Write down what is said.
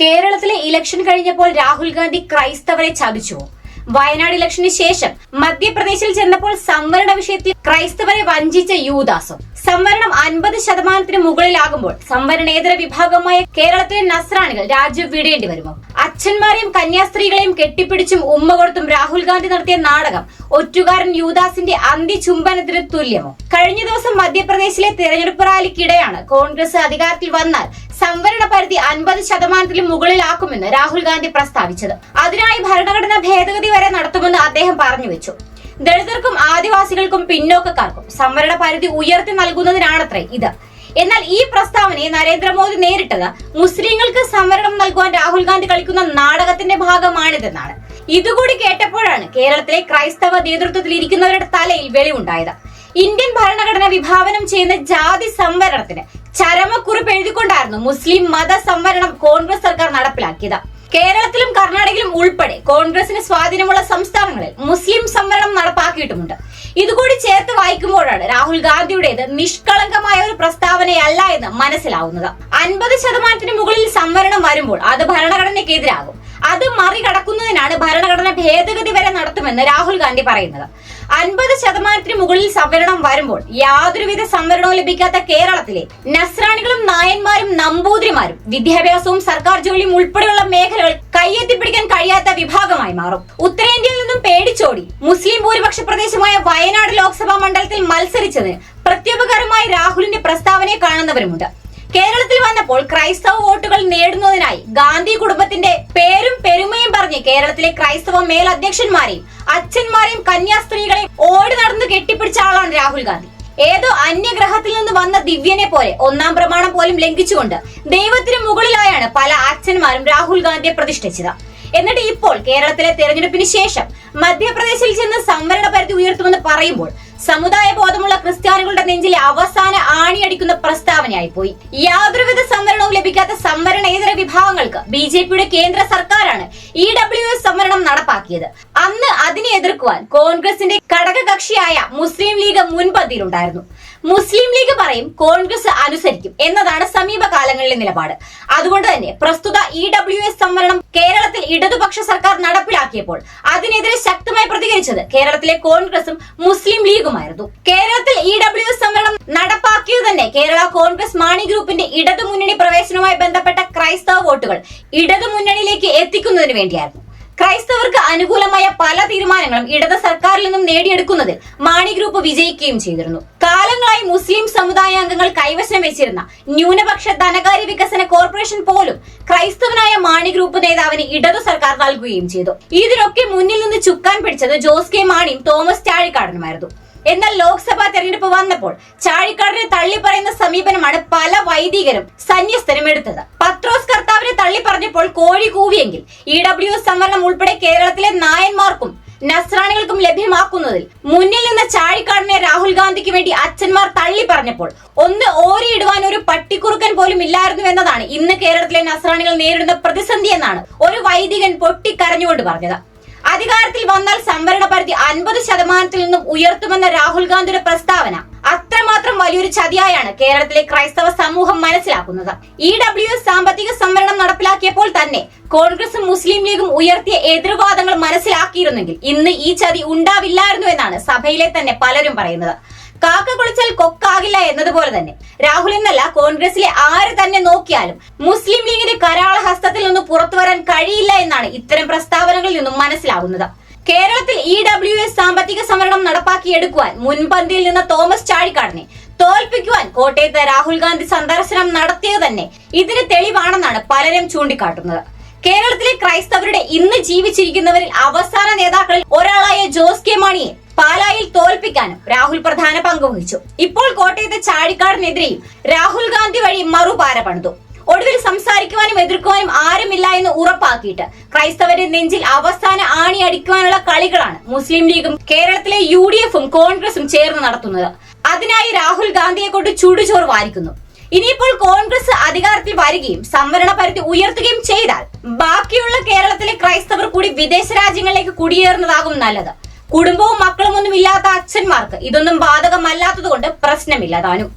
കേരളത്തിലെ ഇലക്ഷൻ കഴിഞ്ഞപ്പോൾ രാഹുൽ ഗാന്ധി ക്രൈസ്തവരെ ചതിച്ചു. വയനാട് ഇലക്ഷന് ശേഷം മധ്യപ്രദേശിൽ ചെന്നപ്പോൾ സംവരണ വിഷയത്തിൽ ക്രൈസ്തവരെ വഞ്ചിച്ച യൂദാസും സംവരണം അൻപത് ശതമാനത്തിന് മുകളിലാകുമ്പോൾ സംവരണേതര വിഭാഗമായ കേരളത്തിലെ നസ്രാണികൾ രാജ്യം വിടേണ്ടി വരുമോ അച്ഛന്മാരെയും കന്യാസ്ത്രീകളെയും കെട്ടിപ്പിടിച്ചും ഉമ്മ കൊടുത്തും രാഹുൽ ഗാന്ധി നടത്തിയ നാടകം ഒറ്റുകാരൻ യൂദാസിന്റെ അന്ത്യചുംബനത്തിന് തുല്യമോ? കഴിഞ്ഞ ദിവസം മധ്യപ്രദേശിലെ തെരഞ്ഞെടുപ്പ് റാലിക്കിടെയാണ് കോൺഗ്രസ് അധികാരത്തിൽ വന്നാൽ സംവരണ പരിധി അൻപത് ശതമാനത്തിന് മുകളിലാക്കുമെന്ന് രാഹുൽ ഗാന്ധി പ്രസ്താവിച്ചത്. അതിനായി ഭരണഘടനാ ഭേദഗതി വരെ നടത്തുമെന്ന് അദ്ദേഹം പറഞ്ഞു വെച്ചു. ദളിതർക്കും ആദിവാസികൾക്കും പിന്നോക്കക്കാർക്കും സംവരണ പരിധി ഉയർത്തി നൽകുന്നതിനാണത്രേ ഇത്. എന്നാൽ ഈ പ്രസ്താവനയെ നരേന്ദ്രമോദി നേരിട്ടത് മുസ്ലിങ്ങൾക്ക് സംവരണം നൽകുവാൻ രാഹുൽ ഗാന്ധി കളിക്കുന്ന നാടകത്തിന്റെ ഭാഗമാണിതെന്നാണ്. ഇതുകൂടി കേട്ടപ്പോഴാണ് കേരളത്തിലെ ക്രൈസ്തവ നേതൃത്വത്തിൽ ഇരിക്കുന്നവരുടെ തലയിൽ വെളിവുണ്ടായത്. ഇന്ത്യൻ ഭരണഘടന വിഭാവനം ചെയ്യുന്ന ജാതി സംവരണത്തിന് ചരമക്കുറിപ്പ് എഴുതിക്കൊണ്ടായിരുന്നു മുസ്ലിം മത സംവരണം കോൺഗ്രസ് സർക്കാർ നടപ്പിലാക്കിയത്. കേരളത്തിലും കർണാടകയിലും ഉൾപ്പെടെ കോൺഗ്രസിന് സ്വാധീനമുള്ള സംസ്ഥാനങ്ങളിൽ മുസ്ലിം സംവരണം നടപ്പാക്കിയിട്ടുമുണ്ട്. ഇതുകൂടി ചേർത്ത് വായിക്കുമ്പോഴാണ് രാഹുൽ ഗാന്ധിയുടേത് നിഷ്കളങ്കമായ ഒരു പ്രസ്താവനയല്ല എന്ന് മനസ്സിലാവുന്നത്. അൻപത് ശതമാനത്തിന് മുകളിൽ സംവരണം വരുമ്പോൾ അത് ഭരണഘടനയ്ക്കെതിരാകും. അത് മറികടക്കുന്നതിനാണ് ഭരണഘടന ഭേദഗതി വരെ നടത്തുമെന്ന് രാഹുൽ ഗാന്ധി പറയുന്നത്. അൻപത് ശതമാനത്തിന് മുകളിൽ സംവരണം വരുമ്പോൾ യാതൊരുവിധ സംവരണവും ലഭിക്കാത്ത കേരളത്തിലെ നസ്രാണികളും നായന്മാരും നമ്പൂതിരിമാരും വിദ്യാഭ്യാസവും സർക്കാർ ജോലിയും ഉൾപ്പെടെയുള്ള മേഖലകൾ കയ്യെത്തിപ്പിടിക്കാൻ കഴിയാത്ത വിഭാഗമായി മാറും. ഉത്തരേന്ത്യയിൽ നിന്നും പേടിച്ചോടി മുസ്ലിം ഭൂരിപക്ഷ പ്രദേശമായ വയനാട് ലോക്സഭാ മണ്ഡലത്തിൽ മത്സരിച്ചത് പ്രത്യുപകരമായി രാഹുലിന്റെ പ്രസ്താവനയെ കാണുന്നവരുമുണ്ട്. കേരളത്തിൽ വന്നപ്പോൾ ക്രൈസ്തവ വോട്ടുകൾ നേടുന്നതിനായി ഗാന്ധി കുടുംബത്തിന്റെ പേരും പെരുമയും പറഞ്ഞ് കേരളത്തിലെ ക്രൈസ്തവ മേലധ്യക്ഷന്മാരെയും അച്ഛന്മാരെയും കന്യാസ്ത്രീകളെയും ഓടി നടന്ന് കെട്ടിപ്പിടിച്ച ആളാണ് രാഹുൽ ഗാന്ധി. ഏതോ അന്യഗ്രഹത്തിൽ നിന്ന് വന്ന ദിവ്യനെ പോലെ ഒന്നാം പ്രമാണം പോലും ലംഘിച്ചുകൊണ്ട് ദൈവത്തിന് മുകളിലായാണ് പല അച്ഛന്മാരും രാഹുൽ ഗാന്ധിയെ പ്രതിഷ്ഠിച്ചത്. എന്നിട്ട് ഇപ്പോൾ കേരളത്തിലെ തെരഞ്ഞെടുപ്പിന് ശേഷം മധ്യപ്രദേശിൽ ചെന്ന് സംവരണ പരിധി ഉയർത്തുമെന്ന് പറയുമ്പോൾ സമുദായ ബോധമുള്ള ക്രിസ്ത്യാനികളുടെ നെഞ്ചിലെ അവസാന ആണിയടിക്കുന്ന പ്രസ്താവനയായി പോയി യാതൊരുവിധ സംവരണവും ലഭിക്കാത്ത സംവരണേതര വിഭാഗങ്ങൾക്ക് ബി ജെ പിയുടെ കേന്ദ്ര സർക്കാരാണ് ഇ ഡബ്ല്യു എസ് സംവരണം നടപ്പാക്കിയത്. അന്ന് അതിനെ എതിർക്കുവാൻ കോൺഗ്രസിന്റെ ഘടകകക്ഷിയായ മുസ്ലിം ലീഗ് മുൻപന്തിയിലുണ്ടായിരുന്നു. മുസ്ലിം ലീഗ് പറയും കോൺഗ്രസ് അനുസരിക്കും എന്നതാണ് സമീപകാലങ്ങളിലെ നിലപാട്. അതുകൊണ്ട് തന്നെ പ്രസ്തുത ഇ ഡബ്ല്യു എസ് സംവരണം കേരളത്തിൽ ഇടതുപക്ഷ സർക്കാർ നടപ്പിലാക്കിയപ്പോൾ അതിനെതിരെ ശക്തമായി പ്രതികരിച്ചത് കേരളത്തിലെ കോൺഗ്രസും മുസ്ലിം ലീഗുമായിരുന്നു. കേരളത്തിൽ ഇ ഡബ്ല്യു എസ് സംവരണം നടപ്പാക്കിയത് തന്നെ കേരള കോൺഗ്രസ് മാണി ഗ്രൂപ്പിന്റെ ഇടതുമുന്നണി പ്രവേശനവുമായി ബന്ധപ്പെട്ട ക്രൈസ്തവ വോട്ടുകൾ ഇടതുമുന്നണിയിലേക്ക് എത്തിക്കുന്നതിന് വേണ്ടിയായിരുന്നു. ക്രൈസ്തവർക്ക് അനുകൂലമായ പല തീരുമാനങ്ങളും ഇടത് സർക്കാരിൽ നിന്നും നേടിയെടുക്കുന്നതിൽ മാണി ഗ്രൂപ്പ് വിജയിക്കുകയും ചെയ്തിരുന്നു. കാലങ്ങളായി മുസ്ലിം സമുദായ അംഗങ്ങൾ കൈവശം വെച്ചിരുന്ന ന്യൂനപക്ഷ ധനകാര്യ വികസന കോർപ്പറേഷൻ പോലും ക്രൈസ്തവനായ മാണി ഗ്രൂപ്പ് നേതാവിന് ഇടതു സർക്കാർ നൽകുകയും ചെയ്തു. ഇതിനൊക്കെ മുന്നിൽ നിന്ന് ചുക്കാൻ പിടിച്ചത് ജോസ് കെ മാണിയും തോമസ് ചാഴിക്കാടനുമായിരുന്നു. എന്നാൽ ലോക്സഭാ തെരഞ്ഞെടുപ്പ് വന്നപ്പോൾ ചാഴിക്കാടിനെ തള്ളി പറയുന്ന സമീപനമാണ് പല വൈദികരും സന്യസ്തരും എടുത്തത്. പത്രോസ് കർത്താവിനെ തള്ളി പറഞ്ഞപ്പോൾ കോഴി കൂവിയെങ്കിൽ ഇ ഡബ്ല്യു സംവരണം ഉൾപ്പെടെ കേരളത്തിലെ നായന്മാർക്കും നസ്രാണികൾക്കും ലഭ്യമാക്കുന്നതിൽ മുന്നിൽ നിന്ന് ചാഴിക്കാടിനെ രാഹുൽ ഗാന്ധിക്ക് വേണ്ടി അച്ഛന്മാർ തള്ളി പറഞ്ഞപ്പോൾ ഒന്ന് ഓരിയിടുവാൻ ഒരു പട്ടിക്കുറുക്കൻ പോലും ഇല്ലായിരുന്നു എന്നതാണ് ഇന്ന് കേരളത്തിലെ നസ്രാണികൾ നേരിടുന്ന പ്രതിസന്ധി എന്നാണ് ഒരു വൈദികൻ പൊട്ടിക്കരഞ്ഞുകൊണ്ട് പറഞ്ഞത്. അധികാരത്തിൽ വന്നാൽ സംവരണ പരിധി അൻപത് ശതമാനത്തിൽ നിന്നും ഉയർത്തുമെന്ന രാഹുൽ ഗാന്ധിയുടെ പ്രസ്താവന അത്രമാത്രം വലിയൊരു ചതിയായാണ് കേരളത്തിലെ ക്രൈസ്തവ സമൂഹം മനസ്സിലാക്കുന്നത്. ഇ ഡബ്ല്യു സാമ്പത്തിക സംവരണം നടപ്പിലാക്കിയപ്പോൾ തന്നെ കോൺഗ്രസും മുസ്ലിം ലീഗും ഉയർത്തിയ എതിർവാദങ്ങൾ മനസ്സിലാക്കിയിരുന്നെങ്കിൽ ഇന്ന് ഈ ചതി ഉണ്ടാവില്ലായിരുന്നു എന്നാണ് സഭയിലെ തന്നെ പലരും പറയുന്നത്. കാക്ക കുളിച്ചാൽ കൊക്കാകില്ല എന്നതുപോലെ തന്നെ. രാഹുൽ എന്നല്ല കോൺഗ്രസിലെ ആര് തന്നെ നോക്കിയാലും മുസ്ലിം ലീഗിന്റെ കരാള ഹസ്തത്തിൽ നിന്ന് പുറത്തു വരാൻ കഴിയില്ല എന്നാണ് ഇത്തരം പ്രസ്താവനകളിൽ നിന്നും മനസ്സിലാകുന്നത്. കേരളത്തിൽ ഇ ഡബ്ല്യു എസ് സാമ്പത്തിക സംവരണം നടപ്പാക്കിയെടുക്കുവാൻ മുൻപന്തിയിൽ നിന്ന തോമസ് ചാഴിക്കാടിനെ തോൽപ്പിക്കുവാൻ കോട്ടയത്ത് രാഹുൽ ഗാന്ധി സന്ദർശനം നടത്തിയത് തന്നെ ഇതിന് തെളിവാണെന്നാണ് പലരും ചൂണ്ടിക്കാട്ടുന്നത്. കേരളത്തിലെ ക്രൈസ്തവരുടെ ഇന്ന് ജീവിച്ചിരിക്കുന്നവരിൽ അവസാന നേതാക്കളിൽ ഒരാളായ ജോസ് കെ മാണിയെ പാലായിൽ തോൽപ്പിക്കാനും രാഹുൽ പ്രധാന പങ്കുവഹിച്ചു ഇപ്പോൾ കോട്ടയത്തെ ചാഴിക്കാടിനെതിരെയും രാഹുൽ ഗാന്ധി വഴി മറുപാര പണിതു. ഒടുവിൽ സംസാരിക്കുവാനും എതിർക്കുവാനും ആരുമില്ല എന്ന് ഉറപ്പാക്കിയിട്ട് ക്രൈസ്തവരുടെ നെഞ്ചിൽ അവസാന ആണി അടിക്കുവാനുള്ള കളികളാണ് മുസ്ലിം ലീഗും കേരളത്തിലെ യു കോൺഗ്രസും ചേർന്ന് നടത്തുന്നത്. അതിനായി രാഹുൽ ഗാന്ധിയെ കൊണ്ട് ചുടുചോർ വാരിക്കുന്നു. ഇനിയിപ്പോൾ കോൺഗ്രസ് അധികാരത്തിൽ വരികയും സംവരണ പരിധി ഉയർത്തുകയും ചെയ്താൽ ബാക്കിയുള്ള കേരളത്തിലെ ക്രൈസ്തവർ കൂടി വിദേശ രാജ്യങ്ങളിലേക്ക് കുടിയേറുന്നതാകും നല്ലത്. കുടുംബവും മക്കളും ഒന്നും ഇല്ലാത്ത അച്ഛന്മാർക്ക് ഇതൊന്നും ബാധകമല്ലാത്തതുകൊണ്ട് പ്രശ്നമില്ല താനും.